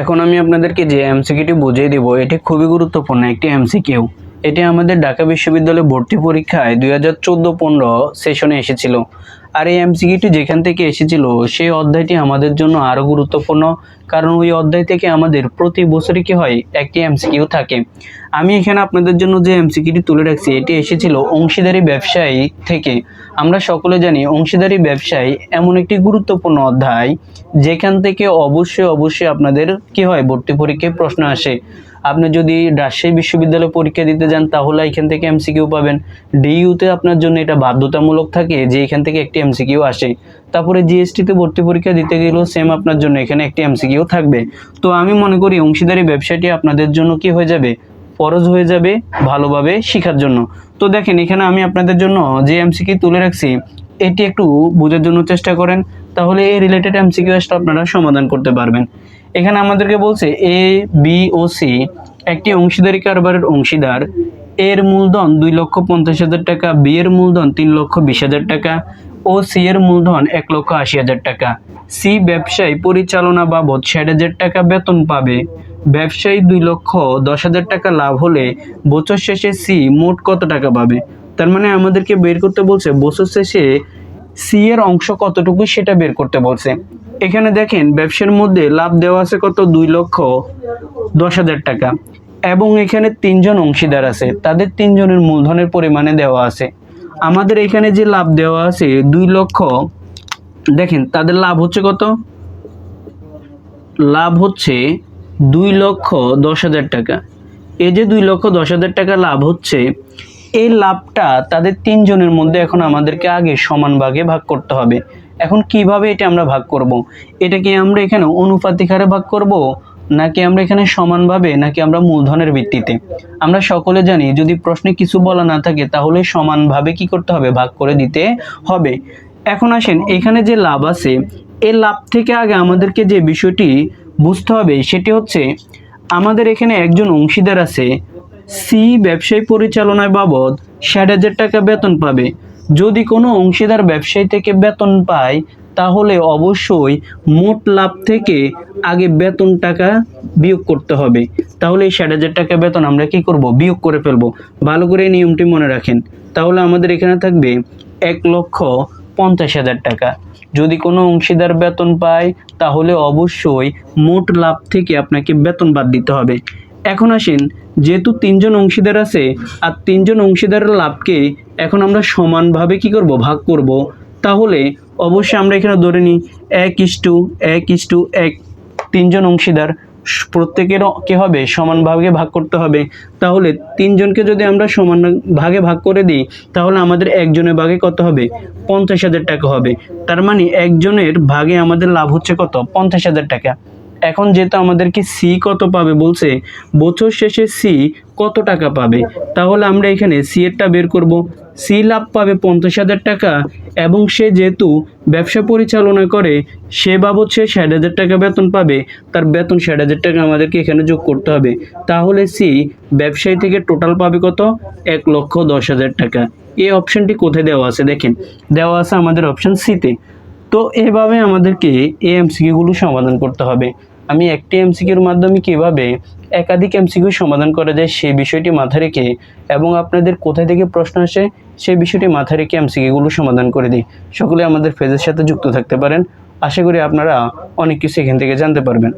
এখন আমি আপনাদেরকে যে এমসিকিউটি বুঝিয়ে দেব, এটি খুবই গুরুত্বপূর্ণ একটি এমসিকিউ এটি আমাদের ঢাকা বিশ্ববিদ্যালয়ে ভর্তি পরীক্ষায় দুই হাজার চোদ্দ পনেরো সেশনে এসেছিল। আর এই এমসিকিউটি যেখান থেকে এসেছিল, সেই অধ্যায়টি আমাদের জন্য আরও গুরুত্বপূর্ণ। কারণ ওই অধ্যায় থেকে আমাদের প্রতি বছরই কি হয়, একটি এমসিকিউ থাকে। আমি এখানে আপনাদের জন্য যে এমসিকিউটি তুলে রাখছি, এটি এসেছিল অংশীদারি ব্যবসায়ী থেকে। আমরা সকলে জানি অংশীদারি ব্যবসায়ী এমন একটি গুরুত্বপূর্ণ অধ্যায়, যেখান থেকে অবশ্যই অবশ্যই আপনাদের কি হয়, ভর্তি পরীক্ষায় প্রশ্ন আসে। আপনি যদি রাজশাহী বিশ্ববিদ্যালয়ে পরীক্ষা দিতে যান, তাহলে এখান থেকে এমসিকিউ পাবেন। ডিইউতে আপনার জন্য এটা বাধ্যতামূলক থাকে যে এখান থেকে একটি এমসিকিউ আসে। তারপরে জিএসটিতে ভর্তি পরীক্ষা দিতে গেলেও সেম আপনার জন্য এখানে একটি এমসিকিউ থাকবে। তো আমি মনে করি অংশীদারি ব্যবসাটি আপনাদের জন্য কি হয়ে যাবে? ফরজ হয়ে যাবে ভালোভাবে শেখার জন্য। তো দেখেন, এখানে আমি আপনাদের জন্য যে এমসিকিউ তুলে রাখছি, এটি একটু বোঝার জন্য চেষ্টা করেন। তাহলে এই রিলেটেড এমসিকিউসটা আপনারা সমাধান করতে পারবেন। এখানে আমাদেরকে বলছে এ বি ও সি একটি অংশীদারি কারবারের অংশীদার। এর মূলধন দুই লক্ষ পঞ্চাশ হাজার টাকা বি এর মূলধন তিন লক্ষ বিশ হাজার টাকা ও সি এর মূলধন এক লক্ষ আশি হাজার টাকা। সি ব্যবসায়ী পরিচালনা বাবদ ষাট হাজার টাকা বেতন পাবে। ব্যবসায়ী দুই লক্ষ দশ হাজার টাকা লাভ হলে বছর শেষে সি মোট কত টাকা পাবে? তার মানে আমাদেরকে বের করতে বলছে, বছর শেষে সি এর অংশ কতটুকু সেটা বের করতে বলছে। এখানে দেখেন, ব্যবসার মধ্যে লাভ দেওয়া আছে কত? দুই লক্ষ দশ হাজার টাকা। এবং এখানে তিনজন অংশীদার আছে। তাদের তিনজনের মূলধনের পরিমাণে দেওয়া আছে। আমাদের এখানে যে লাভ দেওয়া আছে দুই লক্ষ, দেখেন তাদের লাভ হচ্ছে কত? লাভ হচ্ছে দুই লক্ষ দশ হাজার টাকা। এই যে দুই লক্ষ দশ হাজার টাকা লাভ হচ্ছে, এই লাভটা তাদের তিনজনের মধ্যে এখন আমাদেরকে আগে সমান ভাগে ভাগ করতে হবে। এখন কীভাবে এটা আমরা ভাগ করব। এটা কি আমরা এখানে অনুপাতিক হারে ভাগ করব? নাকি আমরা এখানে সমানভাবে, নাকি আমরা মূলধনের ভিত্তিতে? আমরা সকলে জানি, যদি প্রশ্নে কিছু বলা না থাকে, তাহলে সমানভাবে কি করতে হবে? ভাগ করে দিতে হবে। এখন আসেন, এখানে যে লাভ আছে এই লাভ থেকে আগে আমাদেরকে যে বিষয়টি বুঝতে হবে, সেটি হচ্ছে, আমাদের এখানে একজন অংশীদার আছে, সি ব্যবসায়ী পরিচালনায় বাবদ ষাট হাজার টাকা বেতন পাবে। যদি কোনো অংশীদার ব্যবসায়ী থেকে বেতন পায় তাহলে অবশ্যই মোট লাভ থেকে আগে বেতন টাকা বিয়োগ করতে হবে। তাহলে এই ষাট হাজার টাকা বেতন আমরা কি করব? বিয়োগ করে ফেলব। ভালো করে এই নিয়মটি মনে রাখেন। তাহলে আমাদের এখানে থাকবে এক লক্ষ পঞ্চাশ হাজার টাকা। যদি কোনো অংশীদার বেতন পায়, তাহলে অবশ্যই মোট লাভ থেকে আপনাকে বেতন বাদ দিতে হবে। এখন আসেন, যেহেতু তিনজন অংশীদার আছে, আর তিনজন অংশীদারের লাভকে এখন আমরা সমানভাবে কি করব? ভাগ করব। তাহলে অবশ্যই আমরা এখানে ধরে নিই, এক ইস্টু এক ইস্টু এক। তিনজন অংশীদার, প্রত্যেকের কি হবে? সমান ভাগে ভাগ করতে হবে। তাহলে তিনজনকে যদি আমরা সমান ভাগে ভাগ করে দিই, তাহলে আমাদের একজনের ভাগে কত হবে? পঞ্চাশ হাজার টাকা হবে। তার মানে একজনের ভাগে আমাদের লাভ হচ্ছে কত? পঞ্চাশ হাজার টাকা। এখন যেহেতু আমাদেরকে সি কত পাবে বলছে, বছর শেষে সি কত টাকা পাবে? তাহলে আমরা এখানে সি এরটা বের করব। সি লাভ পাবে পঞ্চাশ হাজার টাকা এবং সে যেহেতু ব্যবসা পরিচালনা করে, সে বাবদ সে ষাট হাজার টাকা বেতন পাবে। তার বেতন ষাট হাজার টাকা আমাদেরকে এখানে যোগ করতে হবে। তাহলে সি ব্যবসায়ী থেকে টোটাল পাবে কত? এক লক্ষ দশ হাজার টাকা। এই অপশনটি কোথায় দেওয়া আছে দেখেন। দেওয়া আছে আমাদের অপশন সিতে তো। এভাবে আমাদেরকে এই এমসিকিউগুলো সমাধান করতে হবে। আমি একটি এমসিকিউর মাধ্যমে কীভাবে একাধিক এমসিকিউ সমাধান করা যায় সেই বিষয়টি মাথায় রেখে এবং আপনাদের কোথায় থেকে প্রশ্ন আসে সেই বিষয়টি মাথায় রেখে এমসিকিগুলো সমাধান করে দিই। সকলে আমাদের ফেজের সাথে যুক্ত থাকতে পারেন। আশা করি আপনারা অনেক কিছু এখান থেকে জানতে পারবেন।